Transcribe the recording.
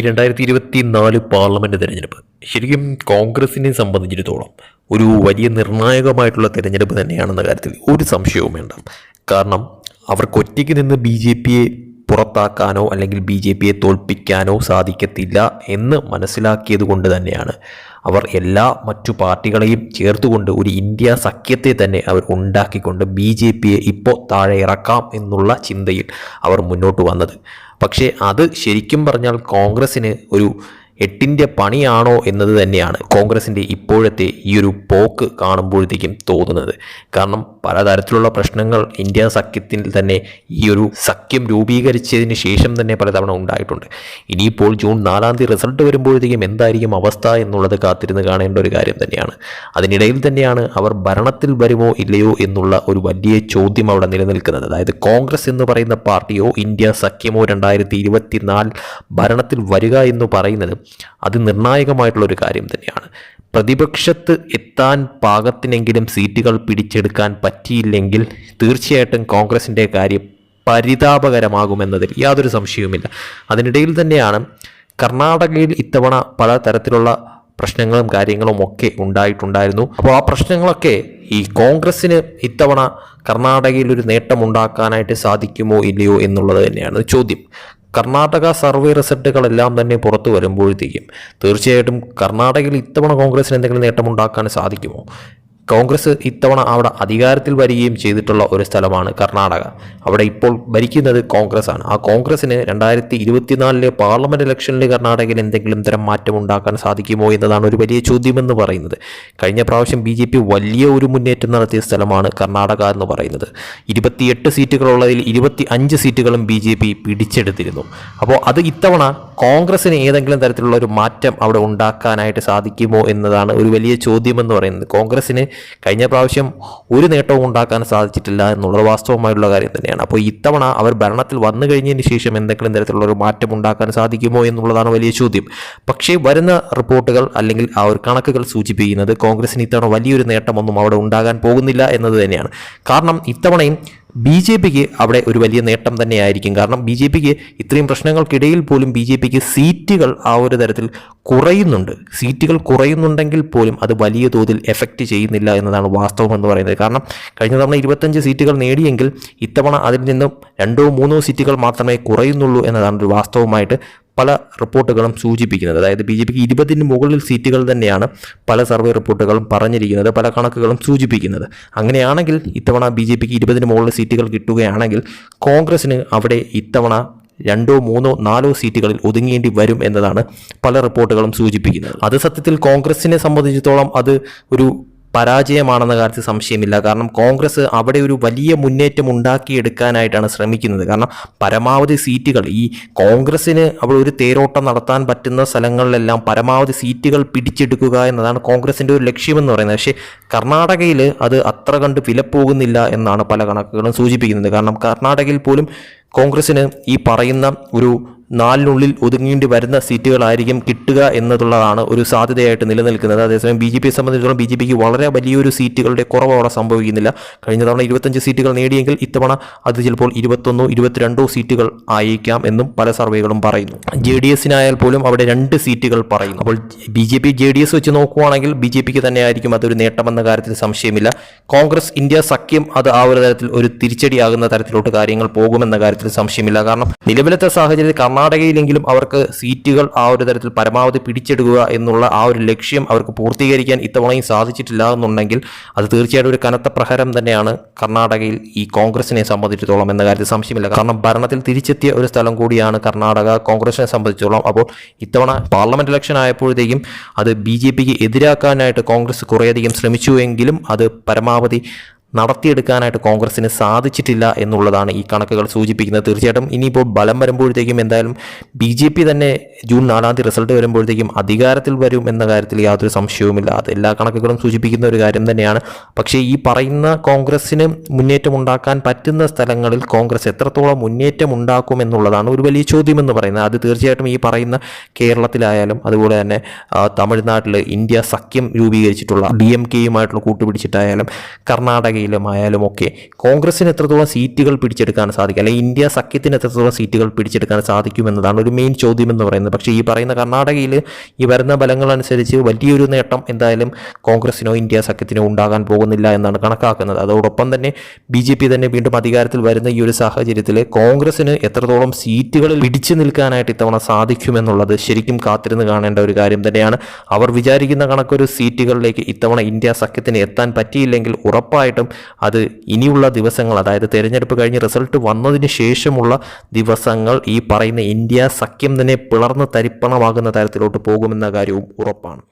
രണ്ടായിരത്തി ഇരുപത്തി നാല് പാർലമെന്റ് തിരഞ്ഞെടുപ്പ്. ശരിക്കും കോൺഗ്രസിനെ സംബന്ധിച്ചിടത്തോളം ഒരു വലിയ നിർണായകമായിട്ടുള്ള തിരഞ്ഞെടുപ്പ് തന്നെയാണെന്ന കാര്യത്തിൽ ഒരു സംശയവും വേണ്ട കാരണം അവർക്ക് ഒറ്റയ്ക്ക് നിന്ന് ബി ജെ പിയെ പുറത്താക്കാനോ അല്ലെങ്കിൽ ബി ജെ പിയെ തോൽപ്പിക്കാനോ സാധിക്കത്തില്ല എന്ന് മനസ്സിലാക്കിയത് കൊണ്ട് തന്നെയാണ്. അവർ എല്ലാ മറ്റു പാർട്ടികളെയും ചേർത്തുകൊണ്ട് ഒരു ഇന്ത്യ സഖ്യത്തെ തന്നെ അവർ ഉണ്ടാക്കിക്കൊണ്ട് ബി ജെ പിയെ ഇപ്പോൾ താഴെ ഇറക്കാം എന്നുള്ള ചിന്തയിൽ അവർ മുന്നോട്ട് വന്നത്. പക്ഷേ അത് ശരിക്കും പറഞ്ഞാൽ കോൺഗ്രസ്സിന് ഒരു എട്ടിന്റെ പണിയാണോ എന്നത് തന്നെയാണ് കോൺഗ്രസിന്റെ ഇപ്പോഴത്തെ ഈ ഒരു പോക്ക് കാണുമ്പോഴത്തേക്കും തോന്നുന്നത്. കാരണം പലതരത്തിലുള്ള പ്രശ്നങ്ങൾ ഇന്ത്യ സഖ്യത്തിൽ തന്നെ ഈ ഒരു സഖ്യം രൂപീകരിച്ചതിന് ശേഷം തന്നെ പലതവണ ഉണ്ടായിട്ടുണ്ട്. ഇനിയിപ്പോൾ ജൂൺ നാലാം തീയതി റിസൾട്ട് വരുമ്പോഴത്തേക്കും എന്തായിരിക്കും അവസ്ഥ എന്നുള്ളത് കാത്തിരുന്ന് കാണേണ്ട ഒരു കാര്യം തന്നെയാണ്. അതിനിടയിൽ തന്നെയാണ് അവർ ഭരണത്തിൽ വരുമോ ഇല്ലയോ എന്നുള്ള ഒരു വലിയ ചോദ്യം അവിടെ നിലനിൽക്കുന്നത്. അതായത് കോൺഗ്രസ് എന്ന് പറയുന്ന പാർട്ടിയോ ഇന്ത്യ സഖ്യമോ രണ്ടായിരത്തി ഇരുപത്തിനാല് ഭരണത്തിൽ വരിക എന്ന് പറയുന്നത് അത് നിർണായകമായിട്ടുള്ള ഒരു കാര്യം തന്നെയാണ്. പ്രതിപക്ഷത്ത് എത്താൻ പാകത്തിനെങ്കിലും സീറ്റുകൾ പിടിച്ചെടുക്കാൻ പറ്റിയില്ലെങ്കിൽ തീർച്ചയായിട്ടും കോൺഗ്രസിന്റെ കാര്യം പരിതാപകരമാകുമെന്നതിൽ യാതൊരു സംശയവുമില്ല. അതിനിടയിൽ തന്നെയാണ് കർണാടകയിൽ ഇത്തവണ പല തരത്തിലുള്ള പ്രശ്നങ്ങളും കാര്യങ്ങളും ഒക്കെ ഉണ്ടായിട്ടുണ്ടായിരുന്നു. അപ്പോൾ ആ പ്രശ്നങ്ങളൊക്കെ ഈ കോൺഗ്രസ്സിന് ഇത്തവണ കർണാടകയിൽ ഒരു നേട്ടമുണ്ടാക്കാനായിട്ട് സാധിക്കുമോ ഇല്ലയോ എന്നുള്ളത് തന്നെയാണ് ചോദ്യം. കർണാടക സർവേ റിസൾട്ടുകളെല്ലാം തന്നെ പുറത്തു വരുമ്പോഴത്തേക്കും തീർച്ചയായിട്ടും കർണാടകയിൽ ഇത്തവണ കോൺഗ്രസിന് എന്തെങ്കിലും നേട്ടമുണ്ടാക്കാൻ സാധിക്കുമോ? കോൺഗ്രസ് ഇത്തവണ അവിടെ അധികാരത്തിൽ വരികയും ചെയ്തിട്ടുള്ള ഒരു സ്ഥലമാണ് കർണാടക. അവിടെ ഇപ്പോൾ ഭരിക്കുന്നത് കോൺഗ്രസ് ആണ് ആ കോൺഗ്രസിന് രണ്ടായിരത്തി ഇരുപത്തിനാലിലെ പാർലമെന്റ് ഇലക്ഷനിൽ കർണാടകയിൽ എന്തെങ്കിലും തരം മാറ്റം ഉണ്ടാക്കാൻ സാധിക്കുമോ എന്നതാണ് ഒരു വലിയ ചോദ്യമെന്ന് പറയുന്നത്. കഴിഞ്ഞ പ്രാവശ്യം ബി വലിയ ഒരു മുന്നേറ്റം നടത്തിയ സ്ഥലമാണ് കർണാടക എന്ന് പറയുന്നത്. ഇരുപത്തിയെട്ട് സീറ്റുകളുള്ളതിൽ ഇരുപത്തി അഞ്ച് സീറ്റുകളും ബി ജെ പി പിടിച്ചെടുത്തിരുന്നു. അപ്പോൾ അത് ഇത്തവണ കോൺഗ്രസിന് ഏതെങ്കിലും തരത്തിലുള്ള ഒരു മാറ്റം അവിടെ ഉണ്ടാക്കാനായിട്ട് സാധിക്കുമോ എന്നതാണ് ഒരു വലിയ ചോദ്യമെന്ന് പറയുന്നത്. കോൺഗ്രസിന് കഴിഞ്ഞ പ്രാവശ്യം ഒരു നേട്ടവും ഉണ്ടാക്കാൻ സാധിച്ചിട്ടില്ല എന്നുള്ളത് വാസ്തവമായിട്ടുള്ള കാര്യം തന്നെയാണ്. അപ്പോൾ ഇത്തവണ അവർ ഭരണത്തിൽ വന്നു കഴിഞ്ഞതിന് ശേഷം എന്തെങ്കിലും തരത്തിലുള്ള ഒരു മാറ്റം ഉണ്ടാക്കാൻ സാധിക്കുമോ എന്നുള്ളതാണ് വലിയ ചോദ്യം. പക്ഷേ വരുന്ന റിപ്പോർട്ടുകൾ അല്ലെങ്കിൽ ആ ഒരു കണക്കുകൾ സൂചിപ്പിക്കുന്നത് കോൺഗ്രസിന് ഇത്തവണ വലിയൊരു നേട്ടമൊന്നും അവിടെ ഉണ്ടാകാൻ പോകുന്നില്ല എന്നത് തന്നെയാണ്. കാരണം ഇത്തവണയും ബി ജെ പിക്ക് അവിടെ ഒരു വലിയ നേട്ടം തന്നെയായിരിക്കും. കാരണം ബി ജെ പിക്ക് ഇത്രയും പ്രശ്നങ്ങൾക്കിടയിൽ പോലും ബി ജെ പിക്ക് സീറ്റുകൾ ആ ഒരു തരത്തിൽ കുറയുന്നുണ്ട്. സീറ്റുകൾ കുറയുന്നുണ്ടെങ്കിൽ പോലും അത് വലിയ തോതിൽ എഫക്റ്റ് ചെയ്യുന്നില്ല എന്നതാണ് വാസ്തവം എന്ന് പറയുന്നത്. കാരണം കഴിഞ്ഞ തവണ ഇരുപത്തഞ്ച് സീറ്റുകൾ നേടിയെങ്കിൽ ഇത്തവണ അതിൽ നിന്നും രണ്ടോ മൂന്നോ സീറ്റുകൾ മാത്രമേ കുറയുന്നുള്ളൂ എന്നതാണ് ഒരു വാസ്തവമായിട്ട് പല റിപ്പോർട്ടുകളും സൂചിപ്പിക്കുന്നത്. അതായത് ബി ജെ പിക്ക് ഇരുപതിന് മുകളിൽ സീറ്റുകൾ തന്നെയാണ് പല സർവേ റിപ്പോർട്ടുകളും പറഞ്ഞിരിക്കുന്നത് പല കണക്കുകളും സൂചിപ്പിക്കുന്നത്. അങ്ങനെയാണെങ്കിൽ ഇത്തവണ ബി ജെ പിക്ക് ഇരുപതിന് മുകളിൽ സീറ്റുകൾ കിട്ടുകയാണെങ്കിൽ കോൺഗ്രസിന് അവിടെ ഇത്തവണ രണ്ടോ മൂന്നോ നാലോ സീറ്റുകളിൽ ഒതുങ്ങേണ്ടി വരും എന്നതാണ് പല റിപ്പോർട്ടുകളും സൂചിപ്പിക്കുന്നത്. അത് സത്യത്തിൽ കോൺഗ്രസിനെ സംബന്ധിച്ചിടത്തോളം അത് ഒരു പരാജയമാണെന്ന കാര്യത്തിൽ സംശയമില്ല. കാരണം കോൺഗ്രസ് അവിടെ ഒരു വലിയ മുന്നേറ്റം ഉണ്ടാക്കിയെടുക്കാനായിട്ടാണ് ശ്രമിക്കുന്നത്. കാരണം പരമാവധി സീറ്റുകൾ ഈ കോൺഗ്രസ്സിന് അവിടെ ഒരു തേരോട്ടം നടത്താൻ പറ്റുന്ന സ്ഥലങ്ങളിലെല്ലാം പരമാവധി സീറ്റുകൾ പിടിച്ചെടുക്കുക എന്നതാണ് കോൺഗ്രസിന്റെ ഒരു ലക്ഷ്യമെന്ന് പറയുന്നത്. പക്ഷേ കർണാടകയിൽ അത് അത്ര കണ്ട് വിലപ്പോകുന്നില്ല എന്നാണ് പല കണക്കുകളും സൂചിപ്പിക്കുന്നത്. കാരണം കർണാടകയിൽ പോലും കോൺഗ്രസ്സിന് ഈ പറയുന്ന ഒരു നാലിനുള്ളിൽ ഒതുങ്ങേണ്ടി വരുന്ന സീറ്റുകളായിരിക്കും കിട്ടുക എന്നതുള്ളതാണ് ഒരു സാധ്യതയായിട്ട് നിലനിൽക്കുന്നത്. അതേസമയം ബി ജെ പിയെ സംബന്ധിച്ചിടത്തോളം ബി ജെ പിക്ക് വളരെ വലിയൊരു സീറ്റുകളുടെ കുറവ് അവിടെ സംഭവിക്കുന്നില്ല. കഴിഞ്ഞ തവണ ഇരുപത്തഞ്ച് സീറ്റുകൾ നേടിയെങ്കിൽ ഇത്തവണ അത് ചിലപ്പോൾ ഇരുപത്തൊന്നോ ഇരുപത്തിരണ്ടോ സീറ്റുകൾ ആയിരിക്കാം എന്നും പല സർവേകളും പറയുന്നു. ജെ ഡി എസിനായാൽ പോലും അവിടെ രണ്ട് സീറ്റുകൾ പറയുന്നു. അപ്പോൾ B J P J D S വെച്ച് നോക്കുവാണെങ്കിൽ ബി ജെ പിക്ക് തന്നെയായിരിക്കും അതൊരു നേട്ടമെന്ന കാര്യത്തിൽ സംശയമില്ല. കോൺഗ്രസ് ഇന്ത്യ സഖ്യം അത് ആ ഒരു തരത്തിൽ ഒരു തിരിച്ചടിയാകുന്ന തരത്തിലോട്ട് കാര്യങ്ങൾ പോകുമെന്ന കാര്യത്തിൽ സംശയമില്ല. കാരണം നിലവിലത്തെ സാഹചര്യത്തിൽ കർണാടകയിലെങ്കിലും അവർക്ക് സീറ്റുകൾ ആ ഒരു തരത്തിൽ പരമാവധി പിടിച്ചെടുക്കുക എന്നുള്ള ആ ഒരു ലക്ഷ്യം അവർക്ക് പൂർത്തീകരിക്കാൻ ഇത്തവണയും സാധിച്ചിട്ടില്ല എന്നുണ്ടെങ്കിൽ അത് തീർച്ചയായിട്ടും ഒരു കനത്ത പ്രഹരം തന്നെയാണ് കർണാടകയിൽ ഈ കോൺഗ്രസിനെ സംബന്ധിച്ചിടത്തോളം എന്ന കാര്യത്തിൽ സംശയമില്ല. കാരണം ഭരണത്തിൽ തിരിച്ചെത്തിയ ഒരു സ്ഥലം കൂടിയാണ് കർണാടക കോൺഗ്രസിനെ സംബന്ധിച്ചിടത്തോളം. അപ്പോൾ ഇത്തവണ പാർലമെന്റ് ഇലക്ഷൻ ആയപ്പോഴത്തേക്കും അത് ബി ജെ പിക്ക് എതിരാക്കാനായിട്ട് കോൺഗ്രസ് കുറേയധികം ശ്രമിച്ചുവെങ്കിലും അത് പരമാവധി നടത്തിയെടുക്കാനായിട്ട് കോൺഗ്രസിന് സാധിച്ചിട്ടില്ല എന്നുള്ളതാണ് ഈ കണക്കുകൾ സൂചിപ്പിക്കുന്നത്. തീർച്ചയായിട്ടും ഇനിയിപ്പോൾ ബലം വരുമ്പോഴത്തേക്കും എന്തായാലും ബി ജെ പി തന്നെ ജൂൺ നാലാം തീയതി റിസൾട്ട് വരുമ്പോഴത്തേക്കും അധികാരത്തിൽ വരും എന്ന കാര്യത്തിൽ യാതൊരു സംശയവുമില്ല. അത് എല്ലാ കണക്കുകളും സൂചിപ്പിക്കുന്ന ഒരു കാര്യം തന്നെയാണ്. പക്ഷേ ഈ പറയുന്ന കോൺഗ്രസ്സിന് മുന്നേറ്റം ഉണ്ടാക്കാൻ പറ്റുന്ന സ്ഥലങ്ങളിൽ കോൺഗ്രസ് എത്രത്തോളം മുന്നേറ്റം ഉണ്ടാക്കും എന്നുള്ളതാണ് ഒരു വലിയ ചോദ്യം എന്ന് പറയുന്നത്. അത് തീർച്ചയായിട്ടും ഈ പറയുന്ന കേരളത്തിലായാലും അതുപോലെ തന്നെ തമിഴ്നാട്ടിൽ ഇന്ത്യ സഖ്യം രൂപീകരിച്ചിട്ടുള്ള ഡി എം കെയുമായിട്ടുള്ള കൂട്ടുപിടിച്ചിട്ടായാലും കർണാടകയിൽ ആയാലും ഒക്കെ കോൺഗ്രസിന് എത്രത്തോളം സീറ്റുകൾ പിടിച്ചെടുക്കാൻ സാധിക്കും? അല്ലെങ്കിൽ ഇന്ത്യ സഖ്യത്തിന് എത്രത്തോളം സീറ്റുകൾ പിടിച്ചെടുക്കാൻ സാധിക്കുമെന്നതാണ് ഒരു മെയിൻ ചോദ്യം എന്ന് പറയുന്നത്. പക്ഷേ ഈ പറയുന്ന കർണാടകയിൽ ഈ വരുന്ന ബലങ്ങളനുസരിച്ച് വലിയൊരു നേട്ടം എന്തായാലും കോൺഗ്രസിനോ ഇന്ത്യ സഖ്യത്തിനോ ഉണ്ടാകാൻ പോകുന്നില്ല എന്നാണ് കണക്കാക്കുന്നത്. അതോടൊപ്പം തന്നെ ബി ജെ പി തന്നെ വീണ്ടും അധികാരത്തിൽ വരുന്ന ഈ ഒരു സാഹചര്യത്തിൽ കോൺഗ്രസിന് എത്രത്തോളം സീറ്റുകളിൽ പിടിച്ചു നിൽക്കാനായിട്ട് ഇത്തവണ സാധിക്കുമെന്നുള്ളത് ശരിക്കും കാത്തിരുന്ന് കാണേണ്ട ഒരു കാര്യം തന്നെയാണ്. അവർ വിചാരിക്കുന്ന കണക്കൊരു സീറ്റുകളിലേക്ക് ഇത്തവണ ഇന്ത്യ സഖ്യത്തിന് എത്താൻ പറ്റിയില്ലെങ്കിൽ ഉറപ്പായിട്ടും അത് ഇനിയുള്ള ദിവസങ്ങൾ അതായത് തെരഞ്ഞെടുപ്പ് കഴിഞ്ഞ് റിസൾട്ട് വന്നതിന് ശേഷമുള്ള ദിവസങ്ങൾ ഈ പറയുന്ന ഇന്ത്യ സഖ്യം തന്നെ പിളർന്ന് തരിപ്പണമാകുന്ന തരത്തിലോട്ട് പോകുമെന്ന കാര്യവും ഉറപ്പാണ്.